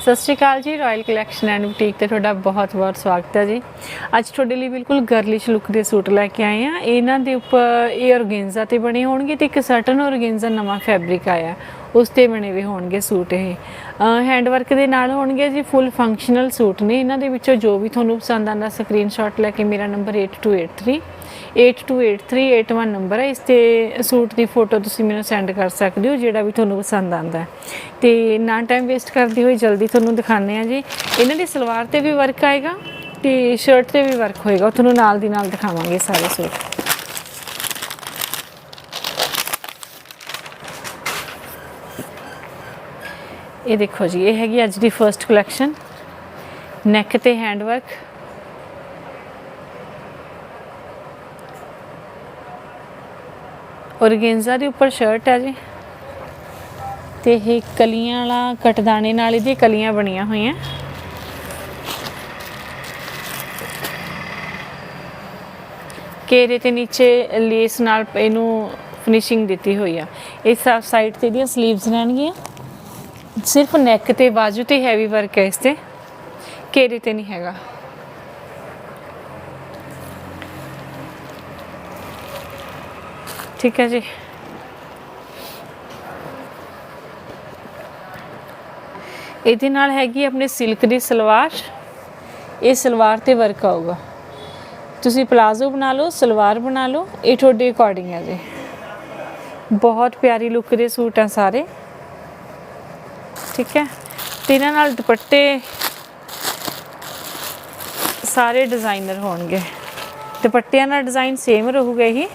ਸਤਿ ਸ਼੍ਰੀ ਅਕਾਲ ਜੀ royal collection and boutique ਤੇ ਤੁਹਾਡਾ ਬਹੁਤ-ਬਹੁਤ ਸਵਾਗਤ ਹੈ ਜੀ। ਅੱਜ ਤੁਹਾਡੇ ਲਈ ਬਿਲਕੁਲ ਗਰਲਿਸ਼ ਲੁੱਕ ਦੇ ਸੂਟ ਲੈ ਕੇ ਆਏ ਆ ਇਹਨਾਂ ਦੇ ਉੱਪਰ ਇਹ ਔਰਗੇਂਜ਼ਾ ਤੇ ਬਣੇ ਹੋਣਗੇ ਤੇ ਇੱਕ ਸਰਟਨ ਔਰਗੇਂਜ਼ਾ ਨਵਾਂ ਫੈਬਰਿਕ ਆਇਆ। ਉਸ ਤੇ ਬਣੇ ਹੋਏ ਹੋਣਗੇ ਸੂਟ ਇਹ। ਹੈਂਡ ਵਰਕ ਦੇ ਨਾਲ ਹੋਣਗੇ ਜੀ ਫੁੱਲ ਫੰਕਸ਼ਨਲ ਸੂਟ ਨੇ। ਇਹਨਾਂ ਦੇ ਵਿੱਚੋਂ ਜੋ ਵੀ ਤੁਹਾਨੂੰ ਪਸੰਦ ਆਉਂਦਾ ਸਕਰੀਨਸ਼ਾਟ ਲੈ ਕੇ ਮੇਰਾ ਨੰਬਰ 8283 828381 ਨੰਬਰ ਹੈ ਇਸ ਤੇ ਸੂਟ ਦੀ ਫੋਟੋ ਤੁਸੀਂ ਮੈਨੂੰ ਸੈਂਡ ਕਰ ਸਕਦੇ ਹੋ, ਜਿਹੜਾ ਵੀ ਤੁਹਾਨੂੰ ਪਸੰਦ ਆਉਂਦਾ ਹੈ। ਤੇ ਨਾ ਟਾਈਮ ਵੇਸਟ ਕਰਦੀ ਹੋਈ ਜਲਦੀ ਤੁਹਾਨੂੰ ਦਿਖਾਉਂਦੇ ਆ ਜੀ। ਇਹਨਾਂ ਦੀ ਸਲਵਾਰ ਤੇ ਵੀ ਵਰਕ ਆਏਗਾ ਤੇ ਸ਼ਰਟ ਤੇ ਵੀ ਵਰਕ ਹੋਏਗਾ। ਉਹ ਤੁਹਾਨੂੰ ਨਾਲ ਦੀ ਨਾਲ ਦਿਖਾਵਾਂਗੇ ਸਾਰੇ ਸੂਟ। ਇਹ ਦੇਖੋ ਜੀ, ਇਹ ਹੈਗੀ ਅੱਜ ਦੀ ਫਰਸਟ ਕਲੈਕਸ਼ਨ ਨੈਕ ਤੇ ਹੈਂਡ ਵਰਕ ਔਰਗੇਂਜ਼ਾ ਦੇ ਉੱਪਰ ਸ਼ਰਟ ਹੈ ਜੀ। ਤੇ ਇਹ ਕਲੀਆਂ ਵਾਲਾ ਕਟਦਾਣੇ ਨਾਲ ਇਹਦੀ ਕਲੀਆਂ ਬਣੀਆਂ ਹੋਈਆਂ। ਕੇਰੇ ਤੇ ਨੀਚੇ ਲੇਸ ਨਾਲ ਇਹਨੂੰ ਫਿਨਿਸ਼ਿੰਗ ਦਿੱਤੀ ਹੋਈ ਆ। ਇਸ ਸਾਈਡ ਤੇ ਇਹਦੀਆਂ ਸਲੀਵਸ ਰਹਿਣਗੀਆਂ। ਸਿਰਫ ਨੈਕ ਤੇ ਬਾਜੂ ਤੇ ਹੈਵੀ ਵਰਕ ਹੈ ਇਸ ਤੇ। ਕੇਰੇ ਤੇ ਨਹੀਂ ਹੈਗਾ। ਠੀਕ ਹੈ ਜੀ। ਇਹਦੇ ਨਾਲ ਹੈਗੀ ਆਪਣੇ ਸਿਲਕ ਦੀ ਸਲਵਾਰ। ਇਹ ਸਲਵਾਰ ਤੇ ਵਰਕ ਆਊਗਾ। ਤੁਸੀਂ ਪਲਾਜ਼ੋ ਬਣਾ ਲਓ, ਸਲਵਾਰ ਬਣਾ ਲਓ, ਇਹ ਤੁਹਾਡੇ ਅਕੋਰਡਿੰਗ ਹੈ ਜੀ। ਬਹੁਤ ਪਿਆਰੀ ਲੁੱਕ ਦੇ ਸੂਟ ਆ ਸਾਰੇ। ਠੀਕ ਹੈ। ਤੇ ਇਹਨਾਂ ਨਾਲ ਦੁਪੱਟੇ ਸਾਰੇ ਡਿਜ਼ਾਈਨਰ ਹੋਣਗੇ। ਦੁਪੱਟਿਆਂ ਦਾ ਡਿਜ਼ਾਈਨ ਸੇਮ ਰਹੂਗਾ ਹੀ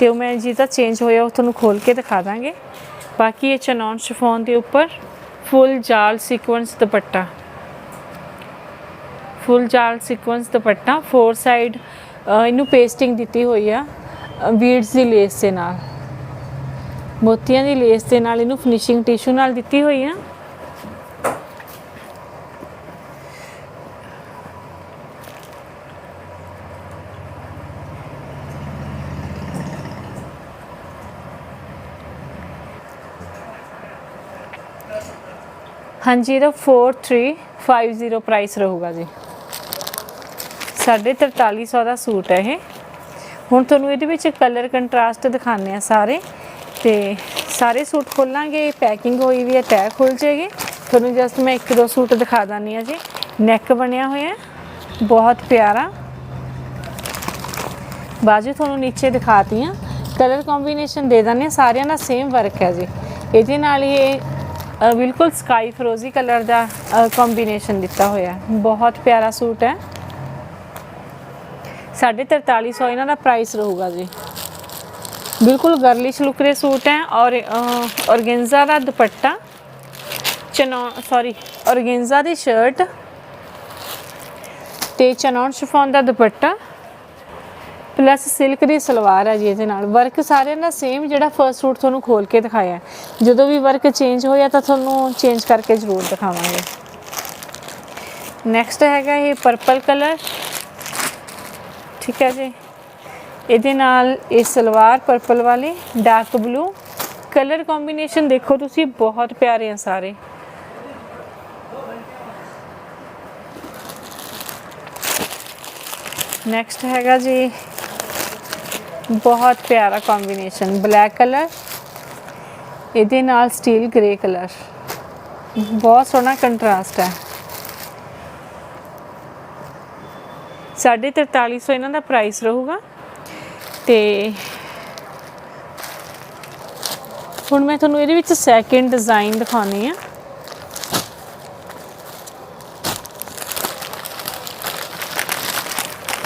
ਤੇ ਉਹ ਮੈਂ ਜਿਹਦਾ ਚੇਂਜ ਹੋਇਆ, ਉਹ ਤੁਹਾਨੂੰ ਖੋਲ ਕੇ ਦਿਖਾ ਦਾਂਗੇ। ਬਾਕੀ ਇਹ ਚਨੌਨ ਸ਼ਿਫੋਨ ਦੇ ਉੱਪਰ ਫੁੱਲ ਜਾਲ ਸੀਕੁਐਂਸ ਦੁਪੱਟਾ। ਫੁੱਲ ਜਾਲ ਸੀਕੁਐਂਸ ਦੁਪੱਟਾ ਫੋਰ ਸਾਈਡ ਇਹਨੂੰ ਪੇਸਟਿੰਗ ਦਿੱਤੀ ਹੋਈ ਆ ਬੀਡਸ ਦੀ ਲੇਸ ਦੇ ਨਾਲ। ਮੋਤੀਆਂ ਦੀ ਲੇਸ ਦੇ ਨਾਲ ਇਹਨੂੰ ਫਿਨਿਸ਼ਿੰਗ ਟਿਸ਼ੂ ਨਾਲ ਦਿੱਤੀ ਹੋਈ ਆ। ਹਾਂਜੀ, ਇਹਦਾ 4350 ਪ੍ਰਾਈਸ ਰਹੂਗਾ ਜੀ। 4350 ਦਾ ਸੂਟ ਹੈ ਇਹ। ਹੁਣ ਤੁਹਾਨੂੰ ਇਹਦੇ ਵਿੱਚ ਕਲਰ ਕੰਟਰਾਸਟ ਦਿਖਾਣੇ ਆ ਸਾਰੇ। ਤੇ ਸਾਰੇ ਸੂਟ ਖੋਲਾਂਗੇ ਪੈਕਿੰਗ ਹੋਈ ਵੀ ਹੈ ਤੈਅ ਖੁੱਲ ਜੇਗੀ ਤੁਹਾਨੂੰ ਜਸਟ ਮੈਂ ਇੱਕ ਦੋ ਸੂਟ ਦਿਖਾ ਦਾਨੀ ਆ ਜੀ। ਨੈਕ ਬਣਿਆ ਹੋਇਆ ਬਹੁਤ ਪਿਆਰਾ। ਬਾਜੂ ਤੁਹਾਨੂੰ ਨੀਚੇ ਦਿਖਾਤੀ ਆ ਕਲਰ ਕੰਬੀਨੇਸ਼ਨ ਦੇ ਦਾਨੇ ਸਾਰਿਆਂ ਦਾ ਸੇਮ ਵਰਕ ਹੈ ਜੀ। ਇਹਦੇ ਨਾਲ ਇਹ ਬਿਲਕੁਲ ਸਕਾਈ ਫਰੋਜ਼ੀ ਕਲਰ ਦਾ ਕੰਬੀਨੇਸ਼ਨ ਦਿੱਤਾ ਹੋਇਆ ਬਹੁਤ ਪਿਆਰਾ ਸੂਟ ਹੈ। 4350 ਇਹਨਾਂ ਦਾ ਪ੍ਰਾਈਸ ਰਹੂਗਾ ਜੀ। ਬਿਲਕੁਲ ਗਰਲਿਸ਼ ਲੁੱਕ ਦੇ ਸੂਟ ਹੈ ਔਰ ਔਰਗੇਂਜ਼ਾ ਦਾ ਦੁਪੱਟਾ, ਚਨੋ ਸੌਰੀ ਔਰਗੇਂਜ਼ਾ ਦੀ ਸ਼ਰਟ ਤੇ ਚਨੌਨ ਸ਼ਿਫੋਨ ਦਾ ਦੁਪੱਟਾ ਪਲੱਸ ਸਿਲਕ ਦੀ ਸਲਵਾਰ ਹੈ ਜੀ ਇਹਦੇ ਨਾਲ। ਵਰਕ ਸਾਰਿਆਂ ਦਾ ਸੇਮ ਜਿਹੜਾ ਫਰਸਟ ਸੂਟ ਤੁਹਾਨੂੰ ਖੋਲ ਕੇ ਦਿਖਾਇਆ ਜਦੋਂ ਵੀ ਵਰਕ ਚੇਂਜ ਹੋਇਆ ਤਾਂ ਤੁਹਾਨੂੰ ਚੇਂਜ ਕਰਕੇ ਜ਼ਰੂਰ ਦਿਖਾਵਾਂਗੇ। ਨੈਕਸਟ ਹੈਗਾ ਇਹ ਪਰਪਲ ਕਲਰ ਠੀਕ ਹੈ ਜੀ। ਇਹਦੇ ਨਾਲ ਇਹ ਸਲਵਾਰ ਪਰਪਲ ਵਾਲੀ ਡਾਰਕ ਬਲੂ ਕਲਰ ਕੰਬੀਨੇਸ਼ਨ ਦੇਖੋ ਤੁਸੀਂ, ਬਹੁਤ ਪਿਆਰੇ ਆ ਸਾਰੇ। ਨੈਕਸਟ ਹੈਗਾ ਜੀ ਬਹੁਤ ਪਿਆਰਾ ਕੰਬੀਨੇਸ਼ਨ ਬਲੈਕ ਕਲਰ ਇਹਦੇ ਨਾਲ ਸਟੀਲ ਗ੍ਰੇ ਕਲਰ ਬਹੁਤ ਸੋਹਣਾ ਕੰਟਰਾਸਟ ਹੈ। 4350 ਇਹਨਾਂ ਦਾ ਪ੍ਰਾਈਸ ਰਹੂਗਾ। ਤੇ ਹੁਣ ਮੈਂ ਤੁਹਾਨੂੰ ਇਹਦੇ ਵਿੱਚ ਸੈਕਿੰਡ ਡਿਜ਼ਾਈਨ ਦਿਖਾਉਣੀ ਆ।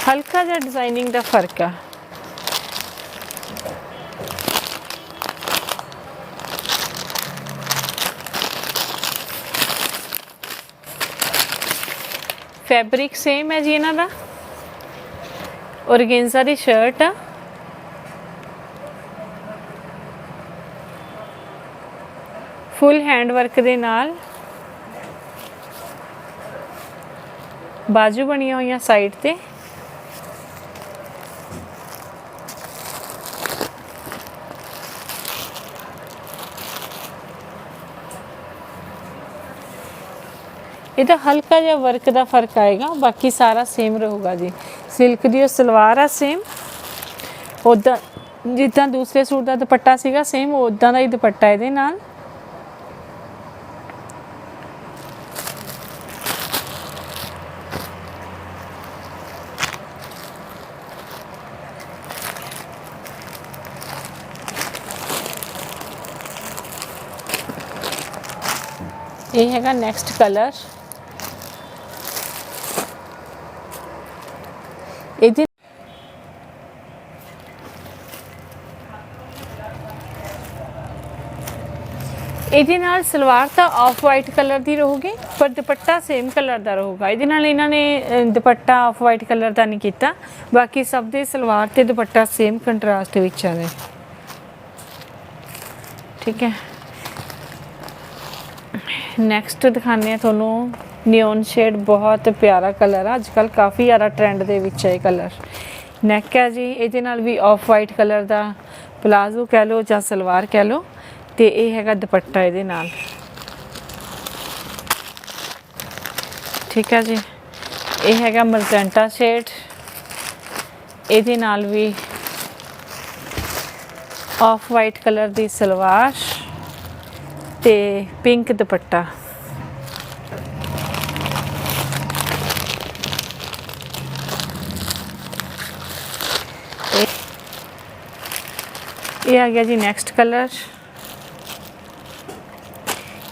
ਹਲਕਾ ਜਿਹਾ ਡਿਜ਼ਾਈਨਿੰਗ ਦਾ ਫ਼ਰਕ ਆ। ਫੈਬਰਿਕ ਸੇਮ ਹੈ ਜੀ ਇਹਨਾਂ ਦਾ। ਔਰਗੇਂਜ਼ਾ ਦੀ ਸ਼ਰਟ ਆ। ਫੁੱਲ ਹੈਂਡ ਵਰਕ ਦੇ ਨਾਲ। ਬਾਜੂ ਬਣੀਆਂ ਹੋਈਆਂ ਸਾਈਡ ਤੇ। ਇਹਦਾ ਹਲਕਾ ਜਿਹਾ ਵਰਕ ਦਾ ਫ਼ਰਕ ਆਏਗਾ, ਬਾਕੀ ਸਾਰਾ ਸੇਮ ਰਹੂਗਾ ਜੀ। ਸਿਲਕ ਦੀ ਉਹ ਸਲਵਾਰ ਆ ਸੇਮ ਉਦਾਂ ਜਿੱਦਾਂ ਦੂਸਰੇ ਸੂਟ ਦਾ ਦੁਪੱਟਾ ਸੀਗਾ ਸੇਮ ਉਦਾਂ ਦਾ ਹੀ ਦੁਪੱਟਾ ਇਹਦੇ ਨਾਲ। ਇਹ ਹੈਗਾ ਨੈਕਸਟ ਕਲਰ ਇਹਦੇ ਇਹਦੇ ਨਾਲ ਸਲਵਾਰ ਤਾਂ ਆਫ ਵਾਈਟ ਕਲਰ ਦੀ ਰਹੂਗੀ, ਪਰ ਦੁਪੱਟਾ ਸੇਮ ਕਲਰ ਦਾ ਰਹੂਗਾ। ਇਹਦੇ ਨਾਲ ਇਹਨਾਂ ਨੇ ਦੁਪੱਟਾ ਆਫ ਵਾਈਟ ਕਲਰ ਦਾ ਨਹੀਂ ਕੀਤਾ। ਬਾਕੀ ਸਭ ਦੇ ਸਲਵਾਰ ਤੇ ਦੁਪੱਟਾ ਸੇਮ ਕੰਟਰਾਸਟ ਵਿੱਚ ਆ ਰਿਹਾ ਠੀਕ ਹੈ। ਨੈਕਸਟ ਦਿਖਾਉਂਦੇ ਆ ਤੁਹਾਨੂੰ ਨਿਓਨ ਸ਼ੇਡ ਬਹੁਤ ਪਿਆਰਾ ਕਲਰ ਆ। ਅੱਜਕੱਲ ਕਾਫੀ ਜ਼ਿਆਦਾ ਟ੍ਰੈਂਡ ਦੇ ਵਿੱਚ ਹੈ ਇਹ ਕਲਰ ਨੈਕ ਹੈ ਜੀ, ਇਹਦੇ ਨਾਲ ਵੀ ਆਫ ਵਾਈਟ ਕਲਰ ਦਾ ਪਲਾਜ਼ੋ ਕਹਿ ਲਓ ਜਾਂ ਸਲਵਾਰ ਕਹਿ ਲਓ। ਤੇ ਇਹ ਹੈਗਾ ਦੁਪੱਟਾ ਇਹਦੇ ਨਾਲ। ਠੀਕ ਹੈ ਜੀ। ਇਹ ਹੈਗਾ ਮਰਜੈਂਟਾ ਸ਼ੇਡ ਇਹਦੇ ਨਾਲ ਵੀ ਆਫ ਵਾਈਟ ਕਲਰ ਦੀ ਸਲਵਾਰ ਤੇ ਪਿੰਕ ਦੁਪੱਟਾ। ਇਹ- ਆ ਗਿਆ ਜੀ ਨੈਕਸਟ ਕਲਰ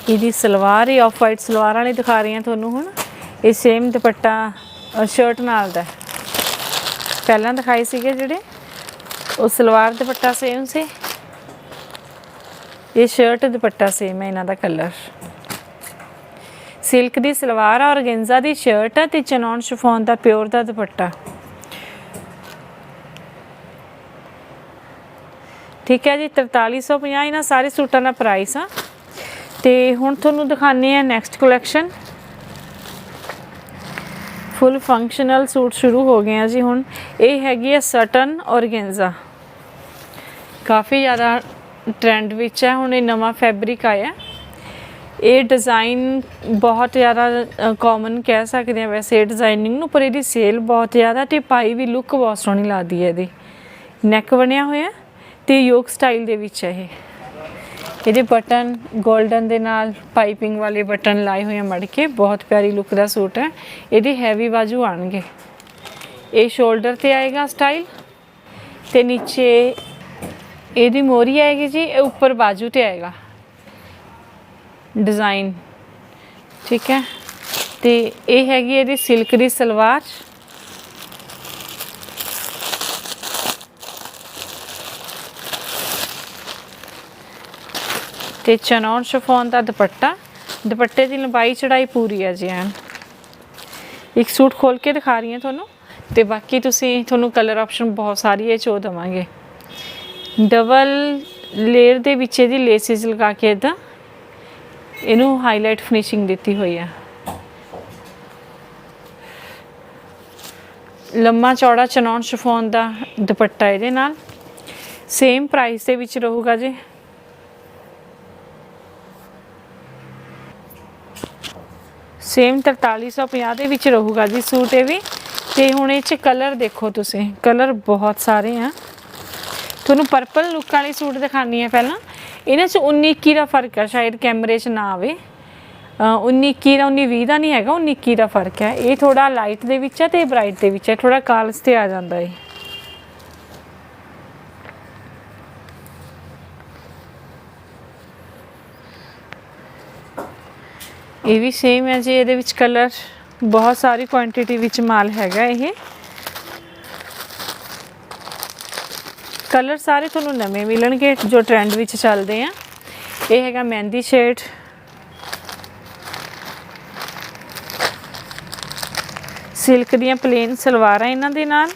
ਇਹਦੀ ਸਲਵਾਰ ਹੀ ਆਫ ਵਾਈਟ ਸਲਵਾਰ ਵਾਲੀ ਦਿਖਾ ਰਹੀ ਹਾਂ ਤੁਹਾਨੂੰ ਹੁਣ। ਇਹ ਸੇਮ ਦੁਪੱਟਾ ਸ਼ਰਟ ਨਾਲ ਦਾ। ਪਹਿਲਾਂ ਦਿਖਾਏ ਸੀਗੇ ਜਿਹੜੇ, ਉਹ ਸਲਵਾਰ ਦੁਪੱਟਾ ਸੇਮ ਸੀ। ਇਹ ਸ਼ਰਟ ਦੁਪੱਟਾ ਸੇਮ ਹੈ, ਇਹਨਾਂ ਦਾ ਕਲਰ ਸਿਲਕ ਦੀ ਸਲਵਾਰ ਆ, ਔਰਗੈਂਜ਼ਾ ਦੀ ਸ਼ਰਟ ਆ ਤੇ ਚਨੌਨ ਸ਼ਿਫੋਨ ਦਾ ਪਿਓਰ ਦਾ ਦੁਪੱਟਾ। ਠੀਕ ਹੈ ਜੀ 4350 ਇਹਨਾਂ ਸਾਰੇ ਸੂਟਾਂ ਦਾ ਪ੍ਰਾਈਸ ਆ। ਤੇ ਹੁਣ ਤੁਹਾਨੂੰ ਦਿਖਾਣੇ ਆ next collection full functional suit ਸ਼ੁਰੂ ਹੋ ਗਏ ਆ ਜੀ ਹੁਣ। ਇਹ ਹੈਗੀ ਹੈ ਸਟਨ ਔਰਗੈਂਜ਼ਾ ਕਾਫੀ ਜ਼ਿਆਦਾ ਟ੍ਰੈਂਡ ਵਿੱਚ ਹੈ, ਹੁਣ ਇਹ ਨਵਾਂ ਫੈਬਰਿਕ ਆਇਆ। ਇਹ ਡਿਜ਼ਾਈਨ ਬਹੁਤ ਜ਼ਿਆਦਾ ਕਾਮਨ ਕਹਿ ਸਕਦੇ ਆ ਵੈਸੇ ਇਹ ਡਿਜ਼ਾਈਨਿੰਗ ਨੂੰ, ਪਰ ਇਹਦੀ ਸੇਲ ਬਹੁਤ ਜ਼ਿਆਦਾ ਤੇ ਪਾਈ ਵੀ ਲੁੱਕ ਬਹੁਤ ਸੋਹਣੀ ਲੱਗਦੀ ਹੈ ਇਹਦੀ। ਨੈਕ ਬਣਿਆ ਹੋਇਆ ਤੇ ਯੋਗ ਸਟਾਈਲ ਦੇ ਵਿੱਚ ਹੈ ਇਹ। ਇਹਦੇ ਬਟਨ 골ਡਨ ਦੇ ਨਾਲ ਪਾਈਪਿੰਗ ਵਾਲੇ ਬਟਨ ਲਾਏ ਹੋਏ ਆ ਮੜ ਕੇ। ਬਹੁਤ ਪਿਆਰੀ ਲੁੱਕ ਦਾ ਸੂਟ ਹੈ। ਇਹਦੇ ਹੈਵੀ ਬਾਜੂ ਆਣਗੇ। ਇਹ ਸ਼ੋਲਡਰ ਤੇ ਆਏਗਾ ਸਟਾਈਲ ਤੇ ਨੀਚੇ ਇਹਦੀ ਮੋਰੀ ਆਏਗੀ ਜੀ, ਇਹ ਉੱਪਰ ਬਾਜੂ ਤੇ ਆਏਗਾ। ਡਿਜ਼ਾਈਨ ਠੀਕ ਹੈ। ਤੇ ਇਹ ਹੈਗੀ ਇਹਦੀ ਸਿਲਕ ਦੀ ਸਲਵਾਰ। ਤੇ ਚਨੌਨ ਸ਼ਿਫੋਨ ਦਾ ਦੁਪੱਟਾ। ਦੁਪੱਟੇ ਦੀ ਲੰਬਾਈ, ਚੜਾਈ ਪੂਰੀ ਹੈ ਜੀ ਐਨ। ਇੱਕ ਸੂਟ ਖੋਲ ਕੇ ਦਿਖਾ ਰਹੀ ਹਾਂ ਤੁਹਾਨੂੰ ਤੇ ਬਾਕੀ ਤੁਸੀਂ ਤੁਹਾਨੂੰ ਕਲਰ ਆਪਸ਼ਨ ਬਹੁਤ ਸਾਰੀ ਇਹ ਚੋ ਦਵਾਂਗੇ। ਡਬਲ ਲੇਅਰ ਦੇ ਵਿੱਚ ਇਹਦੀ ਲੇਸਿਸ ਲਗਾ ਕੇ ਇਦਾਂ ਇਹਨੂੰ ਹਾਈਲਾਈਟ ਫਿਨਿਸ਼ਿੰਗ ਦਿੱਤੀ ਹੋਈ ਆ ਲੰਮਾ, ਚੌੜਾ ਚਨੌਨ ਸ਼ਿਫੋਨ ਦਾ ਦੁਪੱਟਾ ਇਹਦੇ ਨਾਲ। ਸੇਮ ਪ੍ਰਾਈਸ ਦੇ ਵਿੱਚ ਰਹੂਗਾ ਜੀ। ਸੇਮ 4350 ਦੇ ਵਿੱਚ ਰਹੂਗਾ ਜੀ ਸੂਟ ਇਹ ਵੀ। ਤੇ ਹੁਣ ਇਹ ਚ ਕਲਰ ਦੇਖੋ ਤੁਸੀਂ। ਕਲਰ ਬਹੁਤ ਸਾਰੇ ਆ। ਤੁਹਾਨੂੰ ਪਰਪਲ ਲੁੱਕ ਵਾਲੇ ਸੂਟ ਦਿਖਾਣੀ ਹੈ ਪਹਿਲਾਂ। ਇਹਨਾਂ ਚ 19 21 ਦਾ ਫ਼ਰਕ ਆ, ਸ਼ਾਇਦ ਕੈਮਰੇ 'ਚ ਨਾ ਆਵੇ। ਅਹ 19 21 ਦਾ 19 20 ਦਾ ਨਹੀਂ ਹੈਗਾ 19 21 ਦਾ ਫ਼ਰਕ ਹੈ ਇਹ ਥੋੜਾ ਲਾਈਟ ਦੇ ਵਿੱਚ ਹੈ ਤੇ ਬ੍ਰਾਈਟ ਦੇ ਵਿੱਚ ਹੈ ਥੋੜਾ ਕਾਲਸ ਤੇ ਆ ਜਾਂਦਾ ਹੈ ਇਹ ਵੀ ਸੇਮ ਹੈ ਜੀ, ਇਹਦੇ ਵਿੱਚ ਕਲਰ ਬਹੁਤ ਸਾਰੀ ਕੁਆਂਟੀਟੀ ਵਿੱਚ ਮਾਲ ਹੈਗਾ ਇਹ। ਕਲਰ ਸਾਰੇ ਤੁਹਾਨੂੰ ਨਵੇਂ ਮਿਲਣਗੇ ਜੋ ਟ੍ਰੈਂਡ ਵਿੱਚ ਚੱਲਦੇ ਆ। ਇਹ ਹੈਗਾ ਮਹਿੰਦੀ ਸ਼ੇਡ ਸਿਲਕ ਦੀਆਂ ਪਲੇਨ ਸਲਵਾਰਾਂ ਇਹਨਾਂ ਦੇ ਨਾਲ।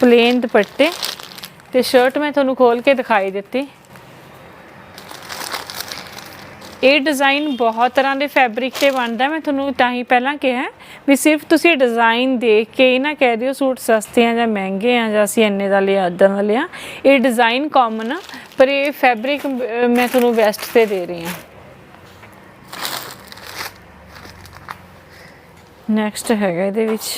ਪਲੇਨ ਦੁਪੱਟੇ। ਤੇ ਸ਼ਰਟ ਮੈਂ ਤੁਹਾਨੂੰ ਖੋਲ ਕੇ ਦਿਖਾਈ ਦਿੱਤੀ। ਇਹ ਡਿਜ਼ਾਈਨ ਬਹੁਤ ਤਰ੍ਹਾਂ ਦੇ ਫੈਬਰਿਕ ਤੇ ਬਣਦਾ। ਮੈਂ ਤੁਹਾਨੂੰ ਤਾਂ ਹੀ ਪਹਿਲਾਂ ਕਿਹਾ ਵੀ ਸਿਰਫ ਤੁਸੀਂ ਡਿਜ਼ਾਈਨ ਦੇਖ ਕੇ ਇਹ ਨਾ ਕਹਿ ਦਿਓ ਸੂਟ ਸਸਤੇ ਆ ਜਾਂ ਮਹਿੰਗੇ ਆ ਜਾਂ ਅਸੀਂ ਇੰਨੇ ਦਾ ਲਿਆ ਅੱਦਾਂ ਦਾ ਲਿਆ। ਇਹ ਡਿਜ਼ਾਈਨ ਕਾਮਨ ਆ, ਪਰ ਇਹ ਫੈਬਰਿਕ ਮੈਂ ਤੁਹਾਨੂੰ ਵੈਸਟ ਤੇ ਦੇ ਰਹੀ ਹਾਂ। ਨੈਕਸਟ ਹੈਗਾ ਇਹਦੇ ਵਿੱਚ।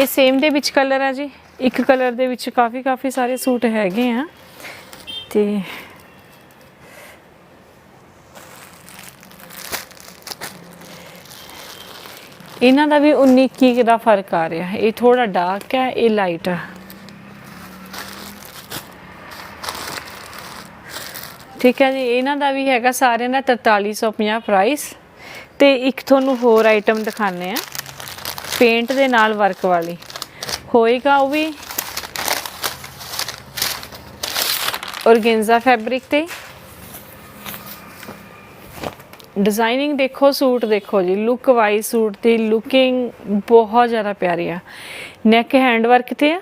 ਇਹ ਸੇਮ ਦੇ ਵਿੱਚ ਕਲਰ ਆ ਜੀ। ਇੱਕ ਕਲਰ ਦੇ ਵਿੱਚ ਕਾਫੀ ਕਾਫੀ ਸਾਰੇ ਸੂਟ ਹੈਗੇ ਆ। ਤੇ ਇਹਨਾਂ ਦਾ ਵੀ 19 21 ਦਾ ਫ਼ਰਕ ਆ ਰਿਹਾ। ਇਹ ਥੋੜਾ ਡਾਰਕ ਹੈ ਇਹ ਲਾਈਟ ਹੈ ਠੀਕ ਹੈ ਜੀ, ਇਹਨਾਂ ਦਾ ਵੀ ਹੈਗਾ ਸਾਰਿਆਂ ਦਾ 4350 ਪ੍ਰਾਈਸ ਤੇ ਇੱਕ ਤੁਹਾਨੂੰ ਹੋਰ ਆਈਟਮ ਦਿਖਾਣੇ ਆ। ਪੇਂਟ ਦੇ ਨਾਲ ਵਰਕ ਵਾਲੀ। ਹੋਏਗਾ ਉਹ ਵੀ ਔਰਗੈਂਜ਼ਾ ਫੈਬਰਿਕ ਤੇ। ਡਿਜ਼ਾਈਨਿੰਗ ਦੇਖੋ, ਸੂਟ ਦੇਖੋ ਜੀ। ਲੁੱਕ ਵਾਈਜ਼ ਸੂਟ ਦੀ ਲੁਕਿੰਗ ਬਹੁਤ ਜ਼ਿਆਦਾ ਪਿਆਰੀ ਆ। ਨੈਕ ਹੈਂਡ ਵਰਕ ਤੇ ਆ।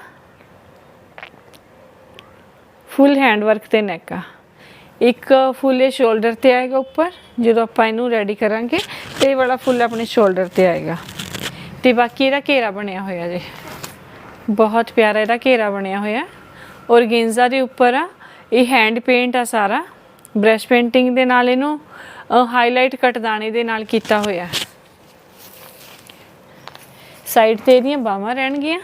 ਫੁੱਲ ਹੈਂਡ ਵਰਕ ਤੇ ਨੈਕ ਆ। ਇੱਕ ਫੁੱਲ ਇਹ ਸ਼ੋਲਡਰ ਤੇ ਆਏਗਾ ਉੱਪਰ। ਜਦੋਂ ਆਪਾਂ ਇਹਨੂੰ ਰੈਡੀ ਕਰਾਂਗੇ, ਤੇ ਇਹ ਵਾਲਾ ਫੁੱਲ ਆਪਣੇ ਸ਼ੋਲਡਰ ਤੇ ਆਏਗਾ। ਤੇ ਬਾਕੀ ਇਹਦਾ ਘੇਰਾ ਬਣਿਆ ਹੋਇਆ ਜੀ। ਬਹੁਤ ਪਿਆਰਾ ਇਹਦਾ ਘੇਰਾ ਬਣਿਆ ਹੋਇਆ। ਔਰਗੈਂਜ਼ਾ ਦੇ ਉੱਪਰ ਆ, ਇਹ ਹੈਂਡ ਪੇਂਟ ਆ ਸਾਰਾ। ਬ੍ਰਸ਼ ਪੇਂਟਿੰਗ ਦੇ ਨਾਲ ਇਹਨੂੰ ਹਾਈਲਾਈਟ ਕਟਦਾਣੇ ਦੇ ਨਾਲ ਕੀਤਾ ਹੋਇਆ। ਸਾਈਡ ਤੇ ਇਹਦੀਆਂ ਬਾਹਾਂ ਰਹਿਣਗੀਆਂ।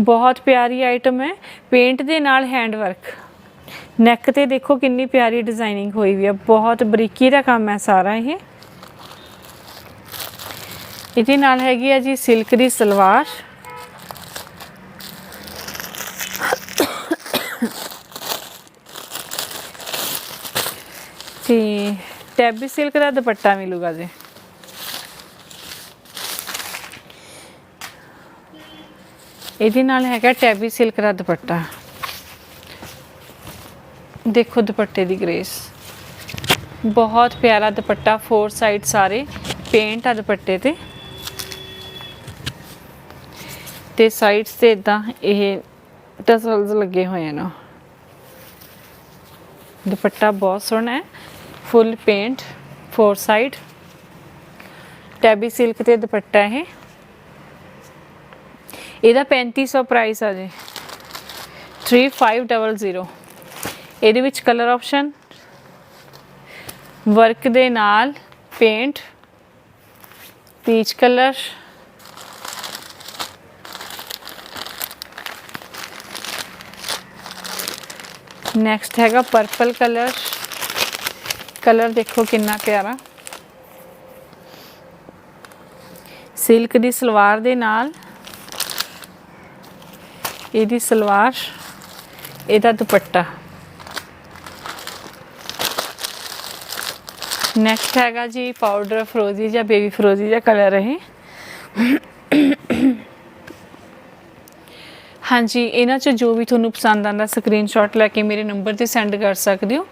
ਬਹੁਤ ਪਿਆਰੀ ਆਈਟਮ ਹੈ। ਪੇਂਟ ਦੇ ਨਾਲ ਹੈਂਡ ਵਰਕ ਨੈਕ ਤੇ ਦੇਖੋ ਕਿੰਨੀ ਪਿਆਰੀ ਡਿਜ਼ਾਈਨਿੰਗ ਹੋਈ ਵੀ ਹੈ ਬਹੁਤ ਬਰੀਕੀ ਦਾ ਕੰਮ ਹੈ ਸਾਰਾ ਇਹ। ਇਹਦੇ ਨਾਲ ਹੈਗੀ ਆ ਜੀ ਸਿਲਕ ਦੀ ਸਲਵਾਰ। ਤੇ ਟੈਬੀ ਸਿਲਕ ਦਾ ਦੁਪੱਟਾ ਮਿਲੂਗਾ ਜੀ। ਇਹਦੇ ਨਾਲ ਹੈਗਾ ਟੈਬੀ ਸਿਲਕ ਦਾ ਦੁਪੱਟਾ। ਦੇਖੋ ਦੁਪੱਟੇ ਦੀ ਗ੍ਰੇਸ। ਬਹੁਤ ਪਿਆਰਾ ਦੁਪੱਟਾ ਫੋਰ ਸਾਈਡ ਸਾਰੇ ਪੇਂਟ ਆ ਦੁਪੱਟੇ ਤੇ। ਤੇ ਸਾਈਡਸ ਤੇ ਇਦਾਂ ਇਹ ਟਸਲਸ ਲੱਗੇ ਹੋਏ ਨੇ। ਦੁਪੱਟਾ ਬਹੁਤ ਸੋਹਣਾ ਹੈ। Full paint four side tabby silk ਤੇ ਦੁਪੱਟਾ ਹੈ ਇਹਦਾ 3500 ਪ੍ਰਾਈਸ ਆ ਜੀ। 3500 ਇਹਦੇ ਵਿੱਚ ਕਲਰ ਆਪਸ਼ਨ ਵਰਕ ਦੇ ਨਾਲ ਪੇਂਟ ਪੀਚ ਕਲਰ ਨੈਕਸਟ ਹੈਗਾ ਪਰਪਲ ਕਲਰ ਕਲਰ ਦੇਖੋ ਕਿੰਨਾ ਪਿਆਰਾ। ਸਿਲਕ ਦੀ ਸਲਵਾਰ ਦੇ ਨਾਲ ਇਹਦੀ ਸਲਵਾਰ, ਇਹਦਾ ਦੁਪੱਟਾ। ਨੈਕਸਟ ਹੈਗਾ ਜੀ ਪਾਊਡਰ ਫਰੋਜ਼ੀ ਜਾਂ ਬੇਬੀ ਫਰੋਜ਼ੀ ਜਾਂ ਕਲਰ ਹੈ ਹਾਂਜੀ, ਇਹਨਾਂ 'ਚ ਜੋ ਵੀ ਤੁਹਾਨੂੰ ਪਸੰਦ ਆਂਦਾ ਸਕਰੀਨਸ਼ਾਟ ਲੈ ਕੇ ਮੇਰੇ ਨੰਬਰ ਤੇ ਸੈਂਡ ਕਰ ਸਕਦੇ ਹੋ।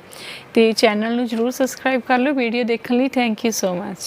ਤੇ ਚੈਨਲ ਨੂੰ ਜਰੂਰ ਸਬਸਕ੍ਰਾਈਬ ਕਰ ਲਓ। ਵੀਡੀਓ ਦੇਖਣ ਲਈ ਥੈਂਕ ਯੂ ਸੋ ਮੱਚ